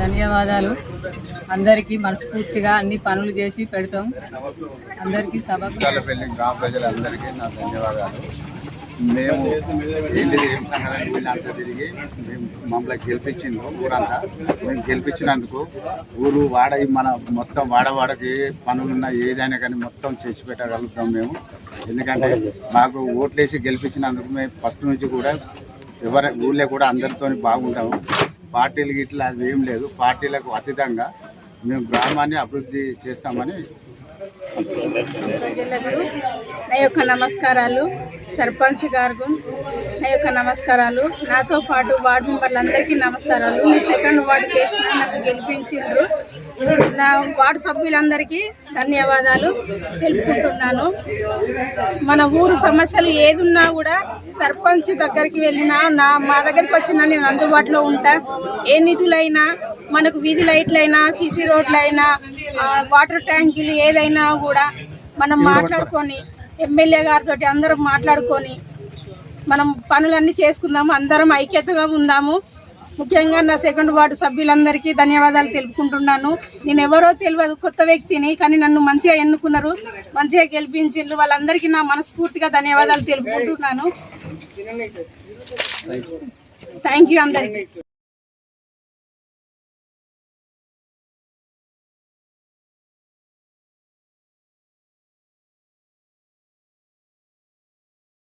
ధన్యవాదాలు. అందరికీ మనస్ఫూర్తిగా అన్ని పనులు చేసి పెడతాం. అందరికీ సభ పెళ్ళి గ్రామ ప్రజలందరికీ నా ధన్యవాదాలు. మేము ఏంటిది ఏం వీళ్ళంతా తిరిగి మేము మమ్మల్ని గెలిపించింది ఊరంతా. మేము గెలిపించినందుకు ఊరు వాడ మన మొత్తం వాడవాడకి ఏ పనులున్నా ఏదైనా కానీ మొత్తం చేసి పెట్టగలుగుతాం మేము. ఎందుకంటే మాకు ఓట్లేసి గెలిపించినందుకు మేము ఫస్ట్ నుంచి కూడా ఎవరి ఊళ్ళో కూడా అందరితో బాగుంటాము. పార్టీలు గిట్లా అది ఏం లేదు. పార్టీలకు అతీతంగా మేము గ్రామాన్ని అభివృద్ధి చేస్తామని ప్రజలకు నా యొక్క నమస్కారాలు. సర్పంచ్ గారు నా యొక్క నమస్కారాలు. నాతో పాటు వార్డు మెంబర్లందరికీ నమస్కారాలు. నేను సెకండ్ వార్డు చేసిన నాకు గెలిపించిండ్రు. నా వార్డు సభ్యులందరికీ ధన్యవాదాలు తెలుపుకుంటున్నాను. మన ఊరు సమస్యలు ఏదున్నా కూడా సర్పంచ్ దగ్గరికి వెళ్ళినా నా మా దగ్గరికి వచ్చినా నేను అందుబాటులో ఉంటా. ఏ నిధులైనా మనకు వీధి లైట్లైనా సీసీ రోడ్లైనా వాటర్ ట్యాంకులు ఏదైనా కూడా మనం మాట్లాడుకొని ఎమ్మెల్యే గారితో అందరం మాట్లాడుకొని మనం పనులన్నీ చేసుకుందాము అందరం ఐక్యతగా ఉందాము. ముఖ్యంగా నా సెకండ్ వార్డు సభ్యులందరికీ ధన్యవాదాలు తెలుపుకుంటున్నాను. నేను ఎవరో తెలియదు కొత్త వ్యక్తిని కానీ నన్ను మంచిగా ఎన్నుకున్నారు మంచిగా గెలిపించిండ్రు. వాళ్ళందరికీ నా మనస్ఫూర్తిగా ధన్యవాదాలు తెలుపుకుంటున్నాను. థ్యాంక్ యూ అందరికీ.